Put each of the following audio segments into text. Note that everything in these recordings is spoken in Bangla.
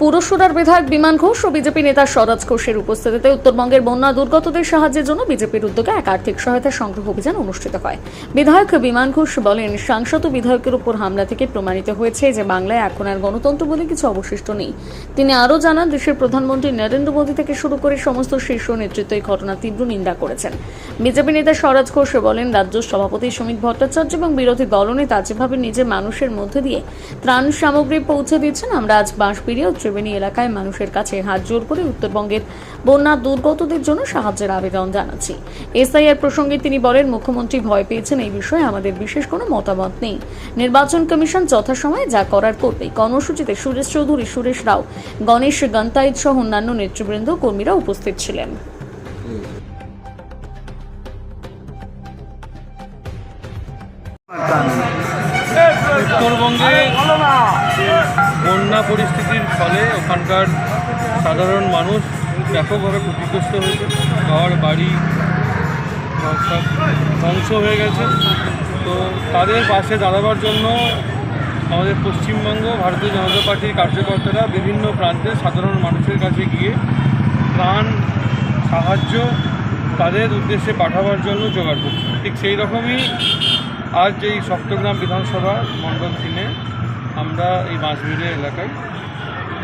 পুরসুরার বিধায়ক বিমান ঘোষ ও বিজেপি নেতা স্বরাজ ঘোষের উপস্থিতিতে উত্তরবঙ্গের বন্যা দুর্গতদের সাহায্যের জন্য বিজেপির উদ্যোগে এক আর্থিক সহায়তা সংগ্রহ অভিযান অনুষ্ঠিত হয়। বিধায়ক বিমান ঘোষ বলেন, সাংসদ বিধায়কের উপর হামলা থেকে প্রমাণিত হয়েছে যে বাংলায় এখন আর গণতন্ত্র বলে কিছু অবশিষ্ট নেই। তিনি আরও জানান, দেশের প্রধানমন্ত্রী নরেন্দ্র মোদী থেকে শুরু করে সমস্ত শীর্ষ নেতৃত্ব এই ঘটনা তীব্র নিন্দা করেছেন। বিজেপি নেতা স্বরাজ ঘোষ বলেন, রাজ্য সভাপতি সুমিত ভট্টাচার্য এবং বিরোধী দলনেতা যেভাবে নিজের মানুষের মধ্যে দিয়ে ত্রাণ সামগ্রী পৌঁছে দিচ্ছেন আমরা আজ বাঁশবিড়ি ও ত্রিবেণী এলাকায় মানুষের কাছে হাত জোর করে উত্তরবঙ্গের বন্যা দুর্গতদের জন্য সাহায্যের আবেদন জানাচ্ছি। এসআইআর প্রসঙ্গে তিনি বলেন, মুখ্যমন্ত্রী ভয় পেয়েছেন এই বিষয়ে, আমাদের বিশেষ কোনো মতামত নেই। নির্বাচন কমিশন যথাসময়ে যা করার করবে। কর্মসূচিতে সুরেশ চৌধুরী, সুরেশ রাও, গণেশ গন্তাইত সহ অন্যান্য নেতৃবৃন্দ কর্মীরা উপস্থিত ছিলেন। উত্তরবঙ্গে বন্যা পরিস্থিতির ফলে ওখানকার সাধারণ মানুষ ব্যাপকভাবে ক্ষতিগ্রস্ত হয়েছে। ঘর বাড়ি সব ধ্বংস হয়ে গেছে। তো তাদের পাশে দাঁড়াবার জন্য আমাদের পশ্চিমবঙ্গ ভারতীয় জনতা পার্টির কার্যকর্তারা বিভিন্ন প্রান্তে সাধারণ মানুষের কাছে গিয়ে প্রাণ সাহায্য তাদের উদ্দেশ্যে পাঠাবার জন্য জোগাড় করছে। ঠিক সেই রকমই আজ এই সপ্তগ্রাম বিধানসভা মণ্ডল তিনে আমরা এই বাঁশবিড়ে এলাকায়,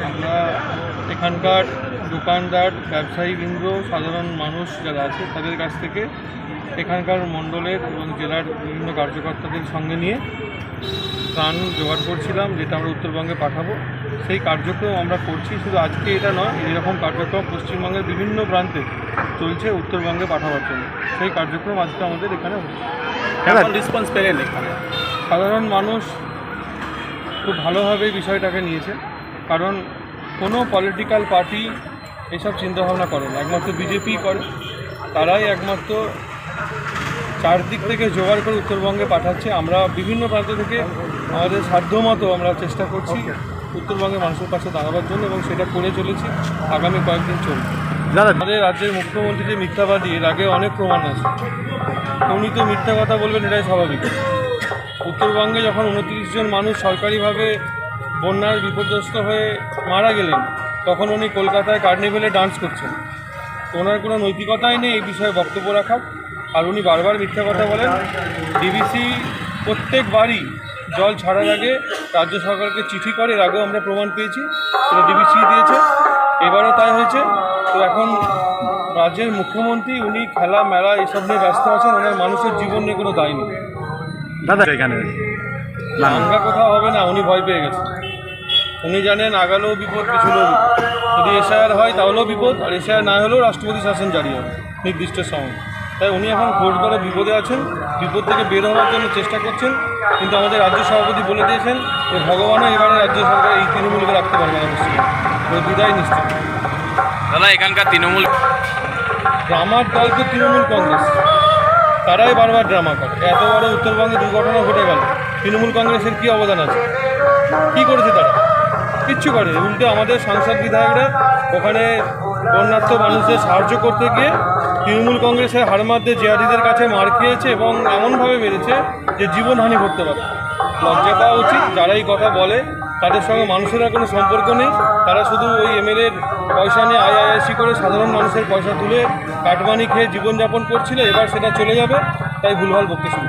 আমরা এখানকার দোকানদার ব্যবসায়ীবৃন্দ সাধারণ মানুষ যারা আছে, তাদের কাছ থেকে এখানকার মণ্ডলের এবং জেলার বিভিন্ন কার্যকর্তাদের সঙ্গে নিয়ে ত্রাণ জোগাড় করছিলাম, যেটা আমরা উত্তরবঙ্গে পাঠাবো। সেই কার্যক্রম আমরা করছি শুধু আজকে এটা নয় এরকম কার্যক্রম পশ্চিমবঙ্গের বিভিন্ন প্রান্তে চলছে উত্তরবঙ্গে পাঠাবার জন্য। সেই কার্যক্রম আজকে আমাদের এখানে রেসপন্স পেলেন এখানে। সাধারণ মানুষ খুব ভালোভাবে বিষয়টাকে নিয়েছে কারণ কোনো পলিটিক্যাল পার্টি এসব চিন্তাভাবনা করে না। একমাত্র বিজেপি করে তারাই একমাত্র চারদিক থেকে জোগাড় করে উত্তরবঙ্গে পাঠাচ্ছে। আমরা বিভিন্ন প্রান্ত থেকে আমাদের সাধ্যমতো আমরা চেষ্টা করছি। উত্তরবঙ্গের মানুষের পাশে দাঁড়াবার জন্য এবং সেটা করে চলেছি আগামী কয়েকদিন চলবে। দাদা আমাদের রাজ্যের মুখ্যমন্ত্রী যে মিথ্যাবাদী এর আগে অনেক প্রমাণ আছে। উনি তো মিথ্যা কথা বলবেন এটাই স্বাভাবিক। উত্তরবঙ্গে যখন উনত্রিশ জন মানুষ সরকারিভাবে বন্যার বিপর্যস্ত হয়ে মারা গেলেন তখন উনি কলকাতায় কার্নিভেলে ডান্স করছেন। ওনার কোনো নৈতিকতাই নেই এই বিষয়ে বক্তব্য রাখার। আর উনি বারবার মিথ্যা কথা বলেন। ডিবিসি প্রত্যেকবারই জল ছাড়ার আগে রাজ্য সরকারকে চিঠি করে এর আগেও আমরা প্রমাণ পেয়েছি সেটা ডিবিসি দিয়েছে। এবারও তাই হয়েছে। তো এখন রাজ্যের মুখ্যমন্ত্রী উনি খেলা মেলা এসব নিয়ে ব্যস্ত আছেন ওনার মানুষের জীবন নিয়ে কোনো দায় নেই। দাদা এখানে। দাঙ্গা কোথাও হবে না উনি ভয় পেয়ে গেছেন। উনি জানেন আগালেও বিপদ পিছনেও বিপদ। যদি এসআইআর হয় তাহলেও বিপদ আর এসআইআর না হলেও রাষ্ট্রপতি শাসন জারি হবে। নির্দিষ্ট সময়। তাই উনি এখন ভোট করে বিপদে আছেন বিপদ থেকে বের হওয়ার জন্য চেষ্টা করছেন কিন্তু আমাদের রাজ্য সভাপতি বলে দিয়েছেন যে ভগবানও এবারে রাজ্য সরকার এই তৃণমূলকে রাখতে পারবে না ওই বিদায় নিশ্চিত। দাদা এখানকার তৃণমূল ড্রামার দল তো তৃণমূল কংগ্রেস। তারাই বারবার ড্রামা করে। এত বড় উত্তরবঙ্গে দুর্ঘটনা ঘটে গেল। তৃণমূল কংগ্রেসের কী অবদান আছে? কী করেছে তারা? কিচ্ছু করে উল্টে আমাদের সাংসদ বিধায়করা ওখানে বন্যার্থ মানুষদের সাহায্য করতে গিয়ে তৃণমূল কংগ্রেসের হার মারতে জেআরিদের কাছে মার খেয়েছে এবং এমনভাবে মেরেছে যে জীবনহানি করতে পারে লজ্জা পাওয়া উচিত, যারাই কথা বলে, তাদের সঙ্গে মানুষের আর কোনো সম্পর্ক নেই তারা শুধু ওই এমএলএর পয়সা নিয়ে আইআইএসি করে সাধারণ মানুষের পয়সা তুলে কাটমানি খেয়ে জীবনযাপন করছিল, এবার সেটা চলে যাবে, তাই ভুলভাল বক্তি শুরু।